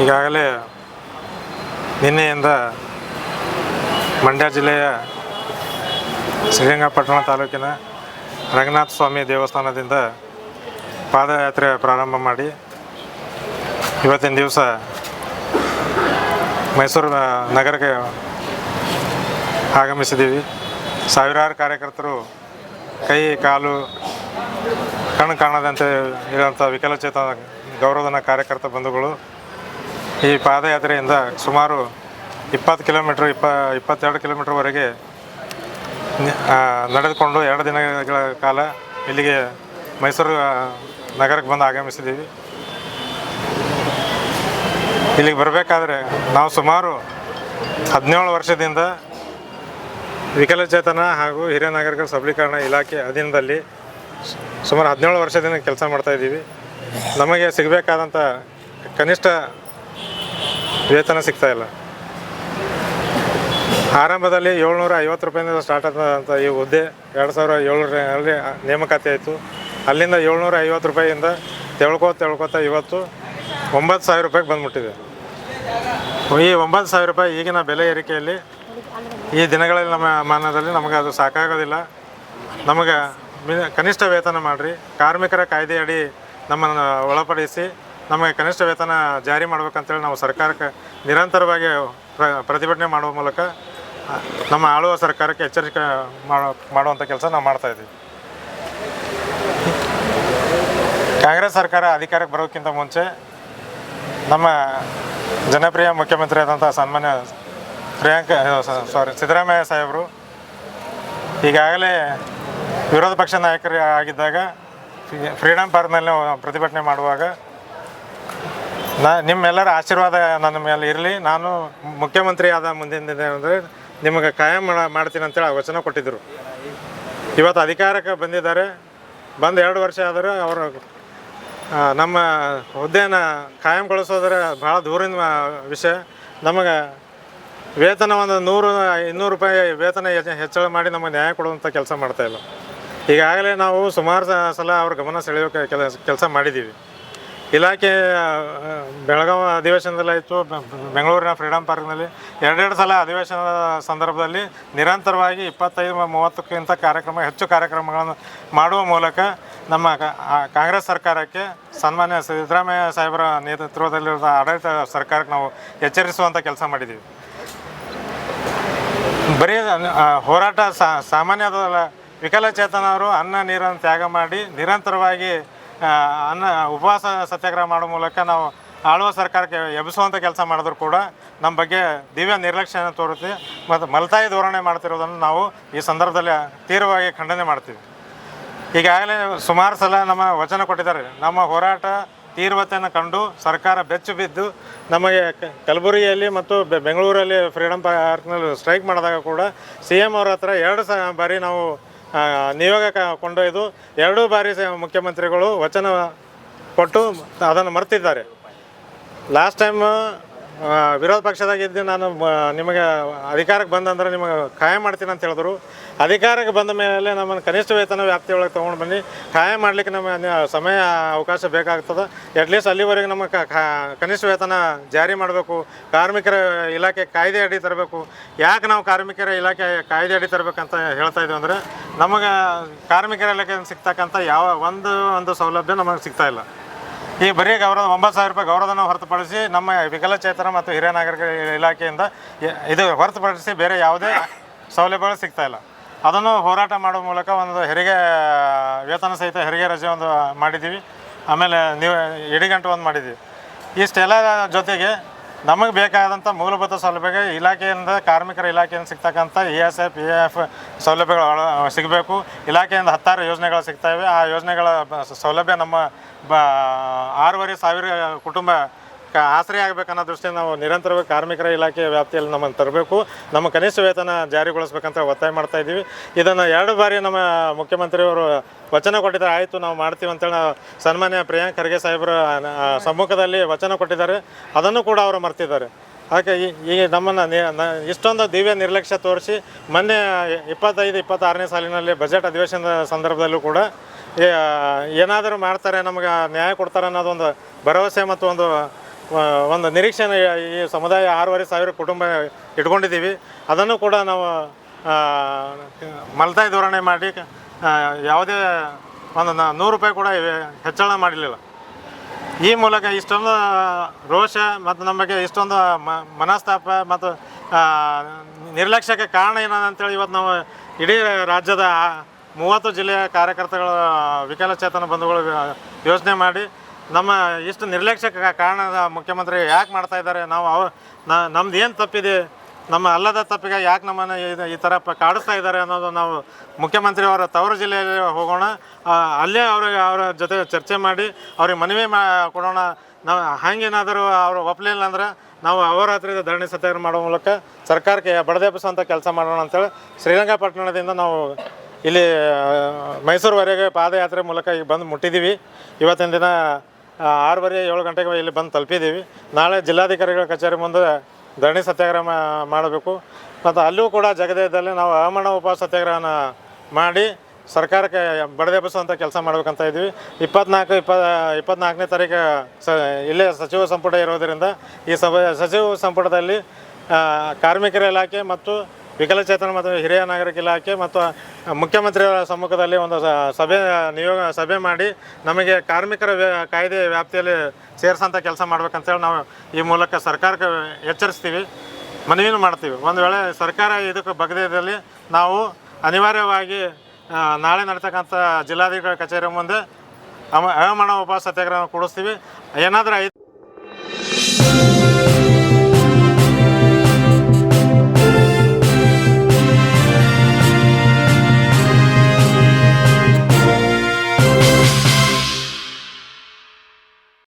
ಈಗಾಗಲೇ ನಿನ್ನೆಯಿಂದ ಮಂಡ್ಯ ಜಿಲ್ಲೆಯ ಶ್ರೀರಂಗಪಟ್ಟಣ ತಾಲೂಕಿನ ರಂಗನಾಥ ಸ್ವಾಮಿ ದೇವಸ್ಥಾನದಿಂದ ಪಾದಯಾತ್ರೆ ಪ್ರಾರಂಭ ಮಾಡಿ ಇವತ್ತಿನ ದಿವಸ ಮೈಸೂರು ನಗರಕ್ಕೆ ಆಗಮಿಸಿದ್ದೀವಿ. ಸಾವಿರಾರು ಕಾರ್ಯಕರ್ತರು ಕೈ, ಕಾಲು, ಕಣ್ಣು ಕಾಣದಂತೆ ಇರುವಂಥ ವಿಕಲಚೇತನ ಗೌರವಧನ ಕಾರ್ಯಕರ್ತ ಬಂಧುಗಳು ಈ ಪಾದಯಾತ್ರೆಯಿಂದ ಸುಮಾರು ಇಪ್ಪತ್ತು ಕಿಲೋಮೀಟ್ರ್, ಇಪ್ಪ, ಇಪ್ಪತ್ತೆರಡು ಕಿಲೋಮೀಟ್ರ್ವರೆಗೆ ನಡೆದುಕೊಂಡು ಎರಡು ದಿನಗಳ ಕಾಲ ಇಲ್ಲಿಗೆ ಮೈಸೂರು ನಗರಕ್ಕೆ ಬಂದು ಆಗಮಿಸಿದ್ದೀವಿ. ಇಲ್ಲಿಗೆ ಬರಬೇಕಾದ್ರೆ ನಾವು ಸುಮಾರು ಹದಿನೇಳು ವರ್ಷದಿಂದ ವಿಕಲಚೇತನ ಹಾಗೂ ಹಿರಿಯ ನಾಗರಿಕರ ಸಬಲೀಕರಣ ಇಲಾಖೆ ಅಧೀನದಲ್ಲಿ ಸುಮಾರು ಹದಿನೇಳು ವರ್ಷದಿಂದ ಕೆಲಸ ಮಾಡ್ತಾಯಿದ್ದೀವಿ ನಮಗೆ ಸಿಗಬೇಕಾದಂಥ ಕನಿಷ್ಠ ವೇತನ ಸಿಗ್ತಾ ಇಲ್ಲ. ಆರಂಭದಲ್ಲಿ ಏಳ್ನೂರ ಐವತ್ತು ರೂಪಾಯಿಂದ ಸ್ಟಾರ್ಟ್ ಆದಂತ ಈ ಹುದ್ದೆ. ಎರಡು ಸಾವಿರ ಏಳ್ನೂರಲ್ಲಿ ನೇಮಕಾತಿ ಆಯಿತು. ಅಲ್ಲಿಂದ ಏಳ್ನೂರ ಐವತ್ತು ರೂಪಾಯಿಯಿಂದ ತೆಳ್ಕೋ ತೆಳ್ಕೋತಾ ಇವತ್ತು ಒಂಬತ್ತು ಸಾವಿರ ರೂಪಾಯಿಗೆ ಬಂದ್ಬಿಟ್ಟಿದೆ. ಈ ಒಂಬತ್ತು ಸಾವಿರ ರೂಪಾಯಿ ಈಗಿನ ಬೆಲೆ ಏರಿಕೆಯಲ್ಲಿ ಈ ದಿನಗಳಲ್ಲಿ ನಮ್ಮ ಮಾನದಲ್ಲಿ ನಮಗೆ ಅದು ಸಾಕಾಗೋದಿಲ್ಲ. ನಮಗೆ ಕನಿಷ್ಠ ವೇತನ ಮಾಡಿರಿ. ಕಾರ್ಮಿಕರ ಕಾಯ್ದೆಯಡಿ ನಮ್ಮನ್ನು ಒಳಪಡಿಸಿ ನಮಗೆ ಕನಿಷ್ಠ ವೇತನ ಜಾರಿ ಮಾಡ್ಬೇಕಂತೇಳಿ ನಾವು ಸರ್ಕಾರಕ್ಕೆ ನಿರಂತರವಾಗಿ ಪ್ರ, ಪ್ರತಿಭಟನೆ ಮಾಡುವ ಮೂಲಕ ನಮ್ಮ ಆಳುವ ಸರ್ಕಾರಕ್ಕೆ ಎಚ್ಚರಿಕೆ ಮಾಡೋ ಮಾಡುವಂಥ ಕೆಲಸ ನಾವು ಮಾಡ್ತಾಯಿದ್ದೀವಿ ಕಾಂಗ್ರೆಸ್ ಸರ್ಕಾರ ಅಧಿಕಾರಕ್ಕೆ ಬರೋಕ್ಕಿಂತ ಮುಂಚೆ ನಮ್ಮ ಜನಪ್ರಿಯ ಮುಖ್ಯಮಂತ್ರಿ ಆದಂಥ ಸನ್ಮಾನ್ಯ ಪ್ರಿಯಾಂಕ ಸಾರಿ ಸಿದ್ದರಾಮಯ್ಯ ಸಾಹೇಬರು ಈಗಾಗಲೇ ವಿರೋಧ ಪಕ್ಷ ನಾಯಕರು ಆಗಿದ್ದಾಗ ಫ್ರೀಡಮ್ ಪಾರ್ಕ್ನಲ್ಲಿ ಪ್ರತಿಭಟನೆ ಮಾಡುವಾಗ ನಾ ನಿಮ್ಮೆಲ್ಲರ ಆಶೀರ್ವಾದ ನನ್ನ ಮೇಲೆ ಇರಲಿ. ನಾನು ಮುಖ್ಯಮಂತ್ರಿ ಆದ ಮುಂದಿನ ದಿನ ಅಂದರೆ ನಿಮಗೆ ಕಾಯಂ ಮಾಡ ಮಾಡ್ತೀನಿ ಅಂತೇಳಿ ಆ ವಚನ ಕೊಟ್ಟಿದ್ದರು ಇವತ್ತು ಅಧಿಕಾರಕ್ಕೆ ಬಂದಿದ್ದಾರೆ. ಬಂದು ಎರಡು ವರ್ಷ ಆದರೂ ಅವರು ನಮ್ಮ ಹುದ್ದೆಯನ್ನು ಕಾಯಂಗೊಳಿಸೋದ್ರೆ ಭಾಳ ದೂರಿನ ವಿಷಯ. ನಮಗೆ ವೇತನ ಒಂದು ನೂರು, ಇನ್ನೂರು ರೂಪಾಯಿ ವೇತನ ಹೆಚ್ಚ- ಹೆಚ್ಚಳ ಮಾಡಿ ನಮಗೆ ನ್ಯಾಯ ಕೊಡುವಂಥ ಕೆಲಸ ಮಾಡ್ತಾಯಿಲ್ಲ ಈಗಾಗಲೇ ನಾವು ಸುಮಾರು ಸಲ ಅವ್ರ ಗಮನ ಸೆಳೆಯೋಕೆ ಕೆಲ ಕೆಲಸ ಮಾಡಿದ್ದೀವಿ. ಇಲಾಖೆ ಬೆಳಗಾವಿ ಅಧಿವೇಶನದಲ್ಲಾಯಿತು ಬೆ- ಬೆಂಗಳೂರಿನ ಫ್ರೀಡಮ್ ಪಾರ್ಕ್ನಲ್ಲಿ ಎರಡೆರಡು ಸಲ ಅಧಿವೇಶನದ ಸಂದರ್ಭದಲ್ಲಿ ನಿರಂತರವಾಗಿ ಇಪ್ಪತ್ತೈದು ಮೂವತ್ತಕ್ಕಿಂತ ಕಾರ್ಯಕ್ರಮ, ಹೆಚ್ಚು ಕಾರ್ಯಕ್ರಮಗಳನ್ನು ಮಾಡುವ ಮೂಲಕ ನಮ್ಮ ಕಾಂಗ್ರೆಸ್ ಸರ್ಕಾರಕ್ಕೆ ಸನ್ಮಾನ್ಯ ಸಿದ್ದರಾಮಯ್ಯ ಸಾಹೇಬರ ನೇತೃತ್ವದಲ್ಲಿರುವ ಆಡಳಿತ ಸರ್ಕಾರಕ್ಕೆ ನಾವು ಎಚ್ಚರಿಸುವಂಥ ಕೆಲಸ ಮಾಡಿದ್ದೀವಿ. ಬರೀ ಹೋರಾಟ ಸಾಮಾನ್ಯದಲ್ಲ. ವಿಕಲಚೇತನವರು ಅನ್ನ, ನೀರನ್ನು ತ್ಯಾಗ ಮಾಡಿ ನಿರಂತರವಾಗಿ ಅನ್ನ ಉಪವಾಸ ಸತ್ಯಾಗ್ರಹ ಮಾಡೋ ಮೂಲಕ ನಾವು ಆಳುವ ಸರ್ಕಾರಕ್ಕೆ ಎಬ್ಬಿಸುವಂಥ ಕೆಲಸ ಮಾಡಿದ್ರು ಕೂಡ ನಮ್ಮ ಬಗ್ಗೆ ದಿವ್ಯ ನಿರ್ಲಕ್ಷ್ಯನ ತೋರುತ್ತೆ ಮತ್ತು ಮಲತಾಯಿ ಧೋರಣೆ ಮಾಡ್ತಿರೋದನ್ನು ನಾವು ಈ ಸಂದರ್ಭದಲ್ಲಿ ತೀವ್ರವಾಗಿ ಖಂಡನೆ ಮಾಡ್ತೀವಿ. ಈಗಾಗಲೇ ಸುಮಾರು ಸಲ ನಮ್ಮ ವಚನ ಕೊಟ್ಟಿದ್ದಾರೆ, ನಮ್ಮ ಹೋರಾಟ ತೀವ್ರತೆಯನ್ನು ಕಂಡು ಸರ್ಕಾರ ಬೆಚ್ಚು ಬಿದ್ದು ನಮಗೆ ಕಲಬುರಗಿಯಲ್ಲಿ ಮತ್ತು ಬೆಂಗಳೂರಲ್ಲಿ ಫ್ರೀಡಮ್ ಪಾರ್ಕ್ನಲ್ಲಿ ಸ್ಟ್ರೈಕ್ ಮಾಡಿದಾಗ ಕೂಡ ಸಿ ಎಂ ಅವ್ರ ಹತ್ರ ಎರಡು ಸ, ಬಾರಿ ನಾವು ನಿಯೋಗ ಕೊಂಡೊಯ್ದು ಎರಡೂ ಬಾರಿ ಮುಖ್ಯಮಂತ್ರಿಗಳು ವಚನ ಕೊಟ್ಟು ಅದನ್ನು ಮರೆತಿದ್ದಾರೆ. ಲಾಸ್ಟ್ ಟೈಮ್ ವಿರೋಧ ಪಕ್ಷದಾಗಿದ್ದು ನಾನು ನಿಮಗೆ ಅಧಿಕಾರಕ್ಕೆ ಬಂದಂದ್ರೆ ನಿಮಗೆ ಖಾಯಂ ಮಾಡ್ತೀನಿ ಅಂತ ಹೇಳಿದ್ರು. ಅಧಿಕಾರಕ್ಕೆ ಬಂದ ಮೇಲೆ ನಮ್ಮನ್ನು ಕನಿಷ್ಠ ವೇತನ ವ್ಯಾಪ್ತಿಯೊಳಗೆ ತೊಗೊಂಡು ಬನ್ನಿ. ಖಾಯಂ ಮಾಡಲಿಕ್ಕೆ ನಮಗೆ ಸಮಯ, ಅವಕಾಶ ಬೇಕಾಗ್ತದೆ. ಅಟ್ಲೀಸ್ಟ್ ಅಲ್ಲಿವರೆಗೆ ನಮ್ಮ ಕನಿಷ್ಠ ವೇತನ ಜಾರಿ ಮಾಡಬೇಕು. ಕಾರ್ಮಿಕರ ಇಲಾಖೆ ಕಾಯ್ದೆ ಅಡಿ ತರಬೇಕು. ಯಾಕೆ ನಾವು ಕಾರ್ಮಿಕರ ಇಲಾಖೆ ಕಾಯ್ದೆ ಅಡಿ ತರಬೇಕಂತ ಹೇಳ್ತಾ ಇದ್ದೀವಿ ಅಂದರೆ, ನಮಗೆ ಕಾರ್ಮಿಕರ ಇಲಾಖೆ ಸಿಗ್ತಕ್ಕಂಥ ಯಾವ, ಒಂದು ಒಂದು ಸೌಲಭ್ಯ ನಮಗೆ ಸಿಗ್ತಾ ಇಲ್ಲ. ಈ ಬರೀ ಗೌರವ, ಒಂಬತ್ತು ಸಾವಿರ ರೂಪಾಯಿ ಗೌರವಧನ ಹೊರತುಪಡಿಸಿ ನಮ್ಮ ವಿಕಲಚೇತನ ಮತ್ತು ಹಿರಿಯ ನಾಗರಿಕ ಇಲಾಖೆಯಿಂದ ಇದು ಹೊರತುಪಡಿಸಿ ಬೇರೆ ಯಾವುದೇ ಸೌಲಭ್ಯಗಳು ಸಿಗ್ತಾ ಇಲ್ಲ. ಅದನ್ನು ಹೋರಾಟ ಮಾಡುವ ಮೂಲಕ ಒಂದು ಹೆರಿಗೆ, ವೇತನ ಸಹಿತ ಹೆರಿಗೆ ರಜೆ ಒಂದು ಮಾಡಿದ್ದೀವಿ. ಆಮೇಲೆ ನೀವು ಇಡಿಗಂಟು ಒಂದು ಮಾಡಿದ್ದೀವಿ ಇಷ್ಟೆಲ್ಲ ಜೊತೆಗೆ ನಮಗೆ ಬೇಕಾದಂಥ ಮೂಲಭೂತ ಸೌಲಭ್ಯ ಇಲಾಖೆಯಿಂದ, ಕಾರ್ಮಿಕರ ಇಲಾಖೆಯಿಂದ ಸಿಗ್ತಕ್ಕಂಥ E S F, E F ಸೌಲಭ್ಯಗಳು ಸಿಗಬೇಕು. ಇಲಾಖೆಯಿಂದ ಹತ್ತಾರು ಯೋಜನೆಗಳು ಸಿಗ್ತಾ ಇವೆ. ಆ ಯೋಜನೆಗಳ ಸೌಲಭ್ಯ ನಮ್ಮ ಬ, ಆರೂವರೆ ಸಾವಿರ ಕುಟುಂಬ ಕ ಆಸರೆ ಆಗಬೇಕನ್ನೋ ದೃಷ್ಟಿಯಿಂದ ನಾವು ನಿರಂತರವಾಗಿ ಕಾರ್ಮಿಕರ ಇಲಾಖೆ ವ್ಯಾಪ್ತಿಯಲ್ಲಿ ನಮ್ಮನ್ನು ತರಬೇಕು. ನಮ್ಮ ಕನಿಷ್ಠ ವೇತನ ಜಾರಿಗೊಳಿಸ್ಬೇಕಂತ ಒತ್ತಾಯ ಮಾಡ್ತಾ ಇದ್ದೀವಿ. ಇದನ್ನು ಎರಡು ಬಾರಿ ನಮ್ಮ ಮುಖ್ಯಮಂತ್ರಿಯವರು ವಚನ ಕೊಟ್ಟಿದ್ದಾರೆ. ಆಯಿತು, ನಾವು ಮಾಡ್ತೀವಿ ಅಂತೇಳಿ ಸನ್ಮಾನ್ಯ ಪ್ರಿಯಾಂಕ್ ಖರ್ಗೆ ಸಾಹೇಬರ ಸಮ್ಮುಖದಲ್ಲಿ ವಚನ ಕೊಟ್ಟಿದ್ದಾರೆ. ಅದನ್ನು ಕೂಡ ಅವರು ಮರ್ತಿದ್ದಾರೆ. ಹಾಗೆ ಈ- ನಮ್ಮನ್ನು ಇಷ್ಟೊಂದು ದಿವ್ಯ ನಿರ್ಲಕ್ಷ್ಯ ತೋರಿಸಿ, ಮೊನ್ನೆ ಇಪ್ಪತ್ತೈದು, ಇಪ್ಪತ್ತಾರನೇ ಸಾಲಿನಲ್ಲಿ ಬಜೆಟ್ ಅಧಿವೇಶನದ ಸಂದರ್ಭದಲ್ಲೂ ಕೂಡ ಏನಾದರೂ ಮಾಡ್ತಾರೆ, ನಮಗೆ ನ್ಯಾಯ ಕೊಡ್ತಾರೆ ಅನ್ನೋದೊಂದು ಭರವಸೆ ಮತ್ತು ಒಂದು ಒಂದು ನಿರೀಕ್ಷೆ ಈ ಸಮುದಾಯ ಆರೂವರೆ ಸಾವಿರ ಕುಟುಂಬ ಇಟ್ಕೊಂಡಿದ್ದೀವಿ. ಅದನ್ನು ಕೂಡ ನಾವು ಮಲ್ತಾಯ ಧೋರಣೆ ಮಾಡಿ ಯಾವುದೇ ಒಂದು ನೂರು ರೂಪಾಯಿ ಕೂಡ ಹೆಚ್ಚಳ ಮಾಡಲಿಲ್ಲ ಈ ಮೂಲಕ ಇಷ್ಟೊಂದು ರೋಷ ಮತ್ತು ನಮಗೆ ಇಷ್ಟೊಂದು ಮನಸ್ತಾಪ ಮತ್ತು ನಿರ್ಲಕ್ಷ್ಯಕ್ಕೆ ಕಾರಣ ಏನಂತೇಳಿ ಇವತ್ತು ನಾವು ಇಡೀ ರಾಜ್ಯದ ಮೂವತ್ತು ಜಿಲ್ಲೆಯ ಕಾರ್ಯಕರ್ತಗಳ ವಿಕಲಚೇತನ ಬಂಧುಗಳು ಯೋಚನೆ ಮಾಡಿ ನಮ್ಮ ಇಷ್ಟು ನಿರ್ಲಕ್ಷ್ಯಕ್ಕೆ ಕಾರಣ ಮುಖ್ಯಮಂತ್ರಿ ಯಾಕೆ ಮಾಡ್ತಾ ಇದ್ದಾರೆ? ನಾವು ಅವ ನಮ್ದು ಏನು ತಪ್ಪಿದೆ? ನಮ್ಮ ಅಲ್ಲದ ತಪ್ಪಿಗೆ ಯಾಕೆ ನಮ್ಮನ್ನು ಈ ಥರ ಪ ಕಾಡಿಸ್ತಾ ಇದ್ದಾರೆ ಅನ್ನೋದು ನಾವು ಮುಖ್ಯಮಂತ್ರಿ ಅವರ ತವರು ಜಿಲ್ಲೆಯಲ್ಲಿ ಹೋಗೋಣ. ಅಲ್ಲೇ ಅವ್ರಿಗೆ ಅವರ ಜೊತೆ ಚರ್ಚೆ ಮಾಡಿ ಅವ್ರಿಗೆ ಮನವಿ ಮಾ ಕೊಡೋಣ. ನಾವು ಹಾಗೇನಾದರೂ ಅವರು ಒಪ್ಪಲಿಲ್ಲ ಅಂದ್ರೆ ನಾವು ಅವರ ಹತ್ರ ಧರಣಿ ಸತ್ಯಾಗ್ರಹ ಮಾಡೋ ಮೂಲಕ ಸರ್ಕಾರಕ್ಕೆ ಬಡದೆಬ್ಬಿಸುವಂಥ ಕೆಲಸ ಮಾಡೋಣ ಅಂತೇಳಿ ಶ್ರೀರಂಗಪಟ್ಟಣದಿಂದ ನಾವು ಇಲ್ಲಿ ಮೈಸೂರುವರೆಗೆ ಪಾದಯಾತ್ರೆ ಮೂಲಕ ಈಗ ಬಂದು ಮುಟ್ಟಿದ್ದೀವಿ. ಇವತ್ತಿನ ದಿನ ಆರೂವರೆ, ಏಳು ಗಂಟೆಗೆ ಇಲ್ಲಿ ಬಂದು ತಲುಪಿದ್ದೀವಿ. ನಾಳೆ ಜಿಲ್ಲಾಧಿಕಾರಿಗಳ ಕಚೇರಿ ಮುಂದೆ ಧರಣಿ ಸತ್ಯಾಗ್ರಹ ಮಾಡಬೇಕು. ಮತ್ತು ಅಲ್ಲೂ ಕೂಡ ಜಗದೇದಲ್ಲಿ ನಾವು ಅಮರಣ ಉಪವಾಸ ಸತ್ಯಾಗ್ರಹನ ಮಾಡಿ ಸರ್ಕಾರಕ್ಕೆ ಬಡದೆಬ್ಬಿಸುವಂಥ ಕೆಲಸ ಮಾಡ್ಬೇಕಂತ ಇದ್ವಿ ಇಪ್ಪತ್ನಾಲ್ಕು ಇಪ್ಪ ಇಪ್ಪತ್ನಾಲ್ಕನೇ ತಾರೀಕು, ಸ, ಇಲ್ಲೇ ಸಚಿವ ಸಂಪುಟ ಇರೋದರಿಂದ ಈ ಸಭೆ, ಸಚಿವ ಸಂಪುಟದಲ್ಲಿ ಕಾರ್ಮಿಕರ ಇಲಾಖೆ ಮತ್ತು ವಿಕಲಚೇತನ ಮತ್ತು ಹಿರಿಯ ನಾಗರಿಕ ಇಲಾಖೆ ಮತ್ತು ಮುಖ್ಯಮಂತ್ರಿಯವರ ಸಮ್ಮುಖದಲ್ಲಿ ಒಂದು ಸಭೆ, ನಿಯೋಗ, ಸಭೆ ಮಾಡಿ ನಮಗೆ ಕಾರ್ಮಿಕರ ಕಾಯ್ದೆ ವ್ಯಾಪ್ತಿಯಲ್ಲಿ ಸೇರಿಸೋಂಥ ಕೆಲಸ ಮಾಡ್ಬೇಕಂತೇಳಿ ನಾವು ಈ ಮೂಲಕ ಸರ್ಕಾರಕ್ಕೆ ಎಚ್ಚರಿಸ್ತೀವಿ, ಮನವಿನೂ ಮಾಡ್ತೀವಿ. ಒಂದು ವೇಳೆ ಸರ್ಕಾರ ಇದಕ್ಕೆ ಬಗ್ಗದೇ ನಾವು ಅನಿವಾರ್ಯವಾಗಿ ನಾಳೆ ನಡೀತಕ್ಕಂಥ ಜಿಲ್ಲಾಧಿಕಾರಿ ಕಚೇರಿ ಮುಂದೆ ಅಮ ಅವಮಾನ ಉಪ ಸತ್ಯಾಗ್ರಹ ಕೊಡಿಸ್ತೀವಿ. ಏನಾದರೂ ಐದು